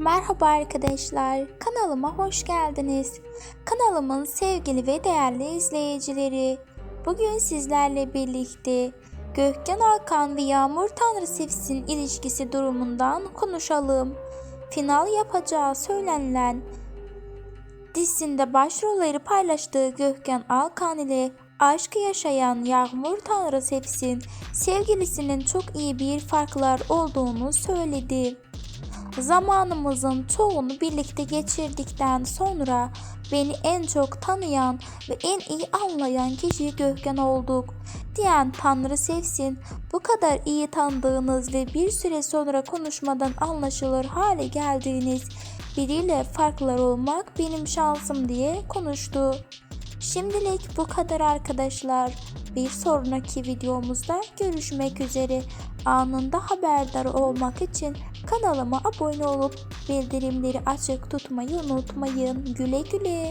Merhaba arkadaşlar, kanalıma hoş geldiniz. Kanalımın sevgili ve değerli izleyicileri, bugün sizlerle birlikte Gökhan Alkan ve Yağmur Tanrısevs'in ilişkisi durumundan konuşalım. Final yapacağı söylenilen dizisinde başrolleri paylaştığı Gökhan Alkan ile aşkı yaşayan Yağmur Tanrısevs'in sevgilisinin çok iyi bir farklar olduğunu söyledi. Zamanımızın çoğunu birlikte geçirdikten sonra beni en çok tanıyan ve en iyi anlayan kişi Gökhan olduk diyen Tanrı sevsin bu kadar iyi tanıdığınız ve bir süre sonra konuşmadan anlaşılır hale geldiğiniz biriyle farklar olmak benim şansım diye konuştu. Şimdilik bu kadar arkadaşlar. Bir sonraki videomuzda görüşmek üzere. Anında haberdar olmak için kanalıma abone olup bildirimleri açık tutmayı unutmayın. Güle güle.